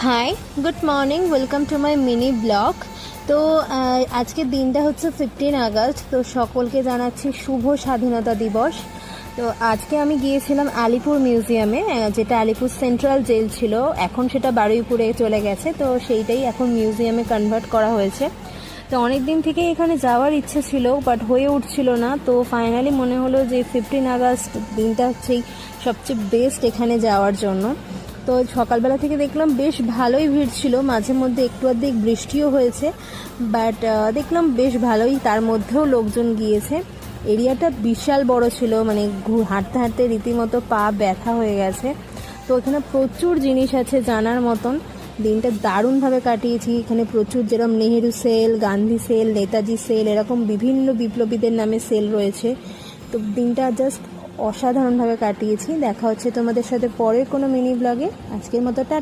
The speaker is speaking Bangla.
Hi good morning welcome to my mini blog তো আজকের দিনটা হচ্ছে ফিফটিন আগস্ট, তো সকলকে জানাচ্ছি শুভ স্বাধীনতা দিবস। তো আজকে আমি গিয়েছিলাম আলিপুর মিউজিয়ামে যেটা আলিপুর সেন্ট্রাল জেল ছিল। এখন সেটা বারুইপুরে চলে গেছে, তো সেইটাই এখন মিউজিয়ামে কনভার্ট করা হয়েছে। তো অনেক দিন থেকে এখানে যাওয়ার ইচ্ছে ছিল বাট হয়ে উঠছিল না। তো ফাইনালি মনে হলো যে ফিফটিন আগস্ট দিনটা হচ্ছেই সবচেয়ে বেস্ট এখানে যাওয়ার জন্য। তো সকালবেলা থেকে দেখলাম বেশ ভালোই ভিড় ছিল। মাঝে মধ্যে একটু আধেক বৃষ্টিও হয়েছে বাট দেখলাম বেশ ভালোই। তার মধ্যেও লোকজন গিয়েছে। এরিয়াটা বিশাল বড় ছিল মানে হাঁটতে হাঁটতে রীতিমতো পা ব্যথা হয়ে গেছে। তো এখানে প্রচুর জিনিস আছে জানার মতন। দিনটা দারুণভাবে কাটিয়েছি। এখানে প্রচুর যেরকম Nehru cell, Gandhi cell, Netaji cell, এরকম বিভিন্ন বিপ্লবীদের নামে সেল রয়েছে। তো দিনটা জাস্ট অসাধারণভাবে কাটিয়েছি। দেখা হচ্ছে তোমাদের সাথে পরের কোনো মিনি ব্লগে। আজকের মতো টা